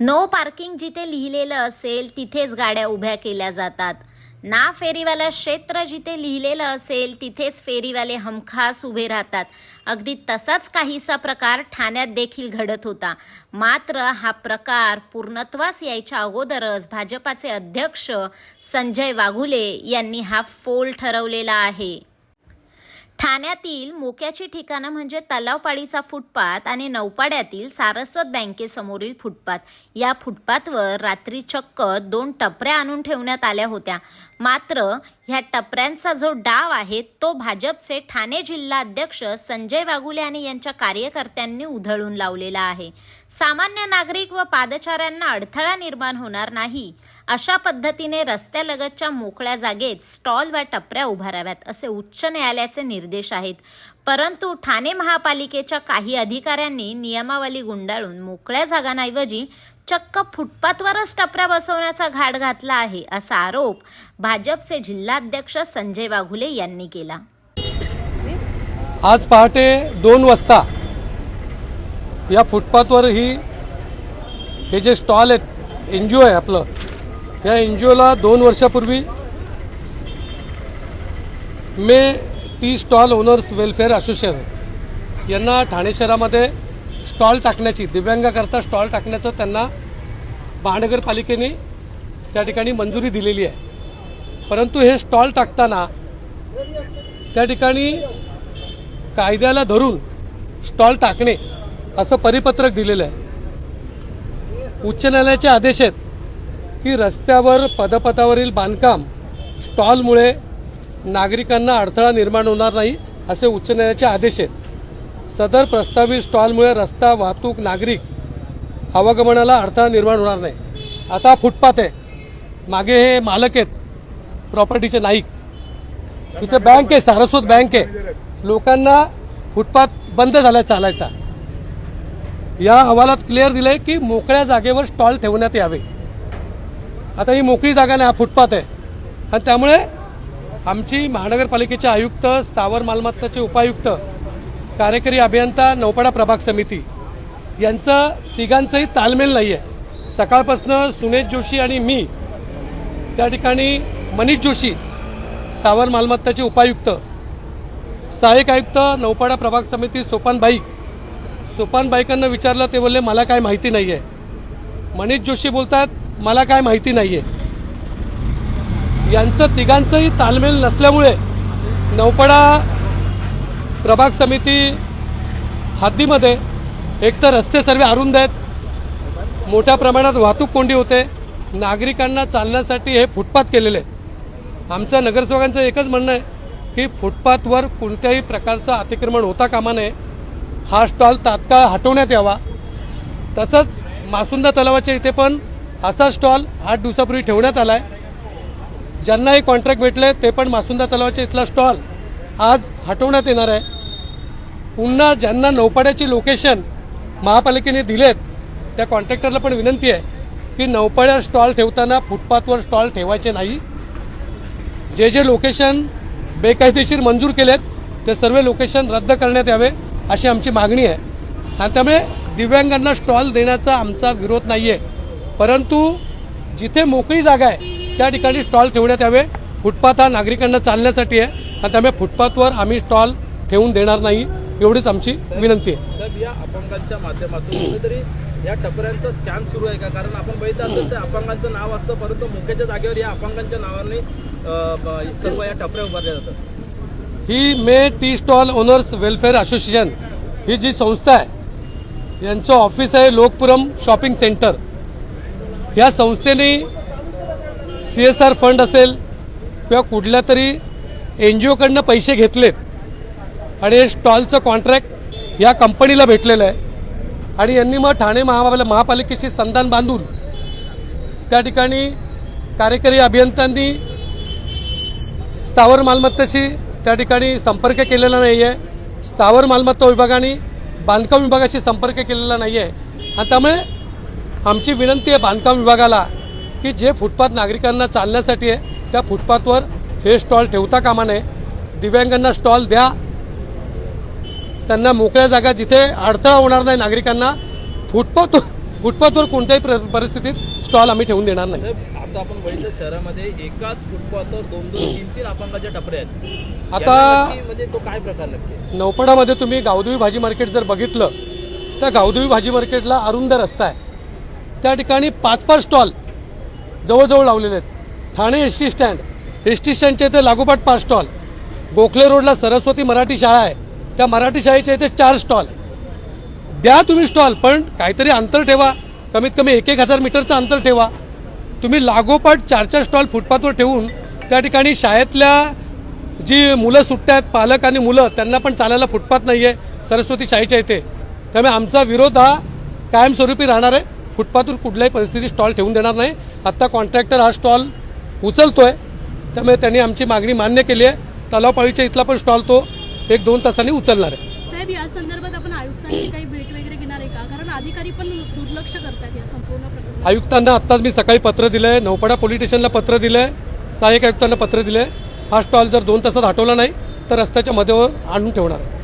No parking जिथे लिहिलेलं असेल तिथेच गाड्या उभ्या केल्या जातात. ना फेरीवाला क्षेत्र जिथे लिहिलेलं असेल तिथेच फेरीवाले हमखास उभे राहतात. अगदी तसाच काहीसा प्रकार ठाण्यात देखील घडत होता. मात्र हा प्रकार पूर्णत्वास यायच्या अगोदरच भाजपाचे अध्यक्ष संजय वाघुले यांनी हा फोल ठरवलेला आहे. ठाण्यातील मोक्याची ठिकाणं म्हणजे तलावपाडीचा फुटपाथ आणि नौपाड्यातील सारस्वत बँकेसमोरील फुटपाथ. या फुटपाथवर रात्री चक्क दोन टपऱ्या आणून ठेवण्यात आल्या होत्या. मात्र ह्या टपऱ्यांचा जो डाव आहे तो भाजपचे ठाणे जिल्हा अध्यक्ष संजय वाघुले आणि यांच्या कार्यकर्त्यांनी उधळून लावलेला आहे. सामान्य नागरिक व पादचाऱ्यांना अडथळा निर्माण होणार नाही. अशा पद्धतीने रस्त्यालगतच्या मोकळ्या जागेत स्टॉल व टपऱ्या उभाराव्यात असे उच्च न्यायालयाचे निर्देश आहेत. परंतु ठाणे महापालिकेच्या काही अधिकाऱ्यांनी नियमावली गुंडाळून मोकळ्या जागांऐवजी चक्क फुटपाथवरच टपऱ्या बसवण्याचा घाट घातला आहे असा आरोप भाजपचे जिल्हाध्यक्ष संजय वाघुले यांनी केला. आज पहाटे दोन वाजता या फुटपाथवर ही हे जे स्टॉल आहेत एन जी ओ आहे आपलं या एन जी ओला दोन वर्षापूर्वी May tea stall owners welfare association यांना ठाणे शहरामध्ये स्टॉल टाकण्याची दिव्यांगाकरता स्टॉल टाकण्याचं त्यांना महानगरपालिकेने त्या ठिकाणी मंजुरी दिलेली आहे. परंतु हे स्टॉल टाकताना त्या ठिकाणी कायद्याला धरून स्टॉल टाकणे असं परिपत्रक दिलेलं आहे. उच्च न्यायालयाचे आदेश आहेत की रस्त्यावर पदपथावरील बांधकाम स्टॉलमुळे नागरिकांना अडथळा निर्माण होणार नाही असे उच्च न्यायालयाचे आदेश आहेत. सदर प्रस्तावित स्टॉलमुळे रस्ता वाहतूक नागरिक आवागमनाला अडथळा निर्माण होणार नाही. आता फुटपाथ आहे. मागे हे मालक आहेत. प्रॉपर्टीचे नाईक. इथे बँक आहे सारस्वत बँक आहे. लोकांना फुटपाथ बंद झालाय चालायचा. या अहवालात क्लिअर दिलंय की मोकळ्या जागेवर स्टॉल ठेवण्यात यावे. आता ही मोकळी जागा नाही हा फुटपाथ आहे. आणि त्यामुळे आमची महानगरपालिकेचे आयुक्त स्थावर मालमत्ताचे उपायुक्त कार्यकारी अभियंता नौपाडा प्रभाग समिती यांचं तिघांचंही तालमेल नाही आहे सकाळपासनं सुनेश जोशी आणि मी त्या ठिकाणी मनीष जोशी स्थावर मालमत्ताचे उपायुक्त सहाय्यक आयुक्त नौपाडा प्रभाग समिती सोपान बाईक सोपान बाईकांना विचारलं ते बोलले मला काय माहिती नाही आहे मनीष जोशी बोलतात मला काय माहिती नाही आहे यांचं तिघांचंही तालमेल नसल्यामुळे नौपाडा प्रभाग समिती हद्दीमध्ये एकतर रस्ते सर्व अरुंद आहेत मोठ्या प्रमाणात वाहतूक कोंडी होते नागरिकांना चालण्यासाठी हे फुटपाथ केलेले आहेत. आमच्या नगरसेवकांचं एकच म्हणणं आहे की फुटपाथवर कोणत्याही प्रकारचं अतिक्रमण होता कामा नये. हा स्टॉल तात्काळ हटवण्यात यावा. तसंच मासुंदा तलावाच्या इथे पण असा स्टॉल आठ दिवसापूर्वी ठेवण्यात आला आहे ज्यांनाही कॉन्ट्रॅक्ट भेटले ते पण मासुंदा तलावाच्या इथला स्टॉल आज हटवण्यात येणार आहे. पुन्हा ज्यांना नौपाड्याची लोकेशन महापालिकेने दिलेत त्या कॉन्ट्रॅक्टरला पण विनंती आहे की नौपाड्या स्टॉल ठेवताना फुटपाथवर स्टॉल ठेवायचे नाही. जे जे लोकेशन बेकायदेशीर मंजूर केलेत ते सर्व लोकेशन रद्द करण्यात यावे अशी आमची मागणी आहे. आणि त्यामुळे दिव्यांगांना स्टॉल देण्याचा आमचा विरोध नाही आहे परंतु जिथे मोकळी जागा आहे त्या ठिकाणी स्टॉल ठेवण्यात यावे. फुटपाथ हा नागरिकांना चालण्यासाठी आहे. आणि त्यामुळे फुटपाथवर आम्ही स्टॉल ठेवून देणार नाही. एवढीच आमची विनंती आहे. साहेब या अपंगांच्या माध्यमातून कुठेतरी या टपऱ्यांचा स्कॅम सुरू आहे का? कारण आपण बघितलं असेल तर अपंगांचं नाव असतं परंतु मुख्याच्या जागेवर या अपंगांच्या नावाने अं, सर्व या टपऱ्या उभारल्या जातात. ही May tea stall owners welfare association ही जी संस्था आहे यांचं ऑफिस आहे लोकपुरम शॉपिंग सेंटर या संस्थेने सी एस आर फंड असेल किंवा कुठल्या तरी एन जी ओकडनं पैसे घेतलेत. आणि हे स्टॉलचं कॉन्ट्रॅक्ट या कंपनीला भेटलेलं आहे. आणि यांनी मग ठाणे महा महापालिकेशी संधान बांधून त्या ठिकाणी कार्यकारी अभियंत्यांनी स्थावर मालमत्तेशी त्या ठिकाणी संपर्क केलेला नाही आहे स्थावर मालमत्ता विभागाने बांधकाम विभागाशी संपर्क केलेला नाही आहे आणि त्यामुळे आमची विनंती आहे बांधकाम विभागाला की जे फुटपाथ नागरिकांना चालण्यासाठी आहे त्या फुटपाथवर हे स्टॉल ठेवता कामा नये. दिव्यांगांना स्टॉल द्या. त्यांना मोकळ्या जागा जिथे अडथळा होणार नाही नागरिकांना फुटपाथ फुटपाथवर कोणत्याही प्र- परिस्थितीत स्टॉल आम्ही ठेवून देणार नाही. आता आपण बघितलं शहरामध्ये एकाच फुटपाथवर दोन दोन तीन तीन अपंगाच्या टपऱ्या आहेत. आता- म्हणजे तो काय प्रकार नक्की नौपडामध्ये तुम्ही गावदेवी भाजी मार्केट जर बघितलं तर गावदेवी भाजी मार्केटला अरुंद रस्ता आहे. त्या ठिकाणी पाच पाच स्टॉल जवळजवळ लावलेले आहेत. Thane S T stand S T स्टँडच्या इथे लागोपाठ पाच स्टॉल गोखले रोडला सरस्वती मराठी शाळा आहे. त्या मराठी शाळेच्या इथे चार स्टॉल. द्या तुम्ही स्टॉल पण काहीतरी अंतर ठेवा. कमीत कमी एक एक हजार मीटरचं अंतर ठेवा. तुम्ही लागोपाठ चार चार स्टॉल फुटपाथवर ठेवून त्या ठिकाणी शाळेतल्या जी मुलं सुटतात पालक आणि मुलं त्यांना पण चालायला फुटपाथ नाही आहे सरस्वती शाळेच्या इथे. त्यामुळे आमचा विरोध हा कायमस्वरूपी राहणार आहे. फुटपाथवर कुठल्याही परिस्थितीत स्टॉल ठेवून देणार नाही. आत्ता कॉन्ट्रॅक्टर हा स्टॉल उचलतोय. त्यामुळे त्यांनी आमची मागणी मान्य केली आहे. तलावपाळीच्या इथला पण स्टॉल तो. एक दोन तासांनी उचलणार आहे. साहेब या संदर्भात आपण आयुक्तांची काही भेट वगैरे घेणार आहे का? कारण अधिकारी पण दुर्लक्ष करतात या संपूर्ण प्रकरणात आयुक्तांना आत्ताच मी सकाळी पत्र दिलं आहे नौपाडा पोलीस स्टेशनला पत्र दिलं आहे सहाय्यक आयुक्तांना पत्र दिलं आहे हा स्टॉल जर दोन तासात हटवला नाही तर रस्त्याच्या मध्येवर आणून ठेवणार आहे.